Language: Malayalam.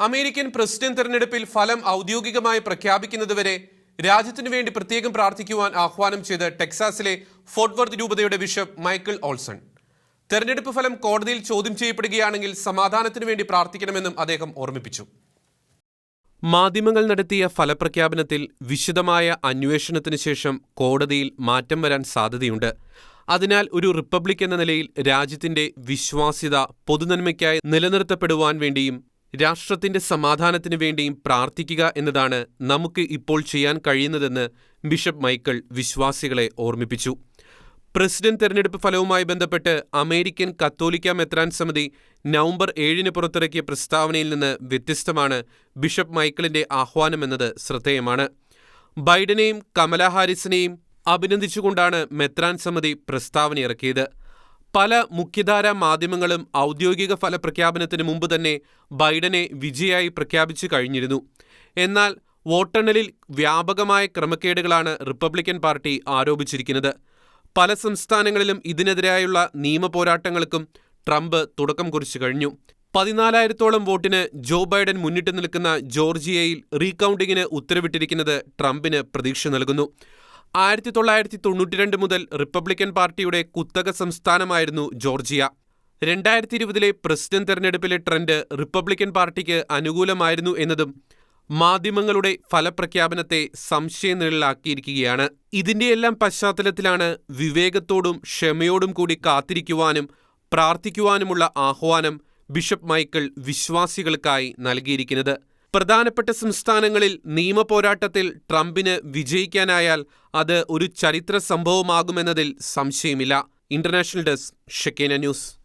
അമേരിക്കൻ പ്രസിഡന്റ് തെരഞ്ഞെടുപ്പിൽ ഫലം ഔദ്യോഗികമായി പ്രഖ്യാപിക്കുന്നതുവരെ രാജ്യത്തിനു വേണ്ടി പ്രത്യേകം പ്രാർത്ഥിക്കുവാൻ ആഹ്വാനം ചെയ്ത് ടെക്സാസിലെ ഫോർട്ട് രൂപതയുടെ ബിഷപ്പ് മൈക്കിൾ ഓൾസൺ. തെരഞ്ഞെടുപ്പ് ഫലം കോടതിയിൽ ചോദ്യം ചെയ്യപ്പെടുകയാണെങ്കിൽ സമാധാനത്തിനു വേണ്ടി പ്രാർത്ഥിക്കണമെന്നും അദ്ദേഹം ഓർമ്മിപ്പിച്ചു. മാധ്യമങ്ങൾ നടത്തിയ ഫലപ്രഖ്യാപനത്തിൽ വിശദമായ അന്വേഷണത്തിന് ശേഷം കോടതിയിൽ മാറ്റം വരാൻ സാധ്യതയുണ്ട്. അതിനാൽ ഒരു റിപ്പബ്ലിക് എന്ന നിലയിൽ രാജ്യത്തിന്റെ വിശ്വാസ്യത പൊതുനന്മയ്ക്കായി നിലനിർത്തപ്പെടുവാൻ വേണ്ടിയും രാഷ്ട്രത്തിന്റെ സമാധാനത്തിനു വേണ്ടിയും പ്രാർത്ഥിക്കുക എന്നതാണ് നമുക്ക് ഇപ്പോൾ ചെയ്യാൻ കഴിയുന്നതെന്ന് ബിഷപ്പ് മൈക്കിൾ വിശ്വാസികളെ ഓർമ്മിപ്പിച്ചു. പ്രസിഡന്റ് തെരഞ്ഞെടുപ്പ് ഫലവുമായി ബന്ധപ്പെട്ട് അമേരിക്കൻ കത്തോലിക്ക മെത്രാൻ സമിതി നവംബർ ഏഴിന് പുറത്തിറക്കിയ പ്രസ്താവനയിൽ നിന്ന് വ്യത്യസ്തമാണ് ബിഷപ്പ് മൈക്കിളിന്റെ ആഹ്വാനമെന്നത് ശ്രദ്ധേയമാണ്. ബൈഡനെയും കമലാ ഹാരിസിനെയും അഭിനന്ദിച്ചുകൊണ്ടാണ് മെത്രാൻ സമിതി പ്രസ്താവന ഇറക്കിയത് പല മുഖ്യധാര മാധ്യമങ്ങളും ഔദ്യോഗിക ഫലപ്രഖ്യാപനത്തിന് മുമ്പ് തന്നെ ബൈഡനെ വിജയായി പ്രഖ്യാപിച്ചു കഴിഞ്ഞിരുന്നു. എന്നാൽ വോട്ടെണ്ണലിൽ വ്യാപകമായ ക്രമക്കേടുകളാണ് റിപ്പബ്ലിക്കൻ പാർട്ടി ആരോപിച്ചിരിക്കുന്നത്. പല സംസ്ഥാനങ്ങളിലും ഇതിനെതിരായുള്ള നിയമപോരാട്ടങ്ങൾക്കും ട്രംപ് തുടക്കം കുറിച്ചു കഴിഞ്ഞു. പതിനാലായിരത്തോളം വോട്ടിന് ജോ ബൈഡൻ മുന്നിട്ട് നിൽക്കുന്ന ജോർജിയയിൽ റീകൗണ്ടിങ്ങിന് ഉത്തരവിട്ടിരിക്കുന്നത് ട്രംപിന് പ്രതീക്ഷ നൽകുന്നു. ആയിരത്തി തൊള്ളായിരത്തി തൊണ്ണൂറ്റിരണ്ട് മുതൽ റിപ്പബ്ലിക്കൻ പാർട്ടിയുടെ കുത്തക സംസ്ഥാനമായിരുന്നു ജോർജിയ. രണ്ടായിരത്തി ഇരുപതിലെ പ്രസിഡന്റ് തെരഞ്ഞെടുപ്പിലെ ട്രെൻഡ് റിപ്പബ്ലിക്കൻ പാർട്ടിക്ക് അനുകൂലമായിരുന്നു എന്നതും മാധ്യമങ്ങളുടെ ഫലപ്രഖ്യാപനത്തെ സംശയനിഴലാക്കിയിരിക്കുകയാണ്. ഇതിന്റെയെല്ലാം പശ്ചാത്തലത്തിലാണ് വിവേകത്തോടും ക്ഷമയോടും കൂടി കാത്തിരിക്കുവാനും പ്രാർത്ഥിക്കുവാനുമുള്ള ആഹ്വാനം ബിഷപ്പ് മൈക്കിൾ വിശ്വാസികൾക്കായി നൽകിയിരിക്കുന്നത്. പ്രധാനപ്പെട്ട സംസ്ഥാനങ്ങളിൽ നിയമപോരാട്ടത്തിൽ ട്രംപിന് വിജയിക്കാനായാൽ അത് ഒരു ചരിത്ര സംഭവമാകുമെന്നതിൽ സംശയമില്ല. International desk Shekena news.